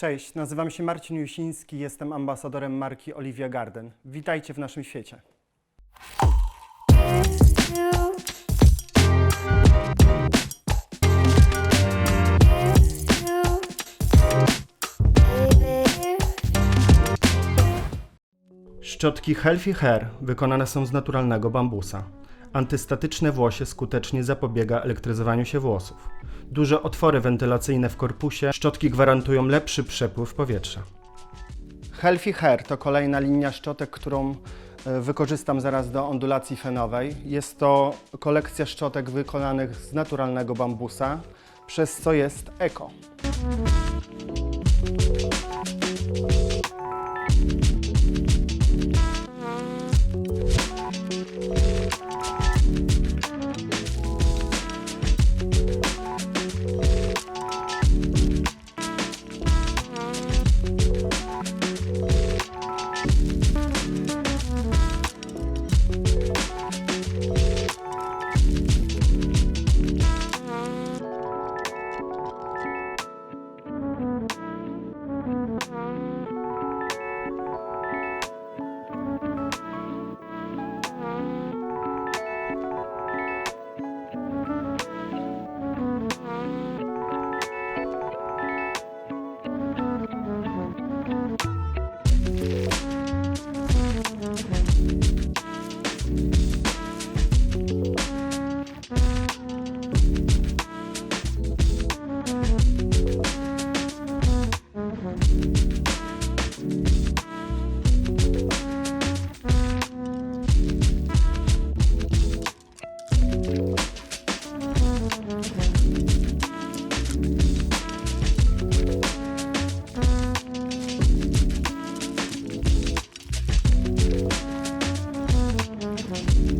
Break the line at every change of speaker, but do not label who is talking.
Cześć, nazywam się Marcin Jusiński, jestem ambasadorem marki Olivia Garden. Witajcie w naszym świecie. Szczotki Healthy Hair wykonane są z naturalnego bambusa. Antystatyczne włosie skutecznie zapobiega elektryzowaniu się włosów. Duże otwory wentylacyjne w korpusie szczotki gwarantują lepszy przepływ powietrza. Healthy Hair to kolejna linia szczotek, którą e, wykorzystam zaraz do ondulacji fenowej. Jest to kolekcja szczotek wykonanych z naturalnego bambusa, przez co jest eko. Bye.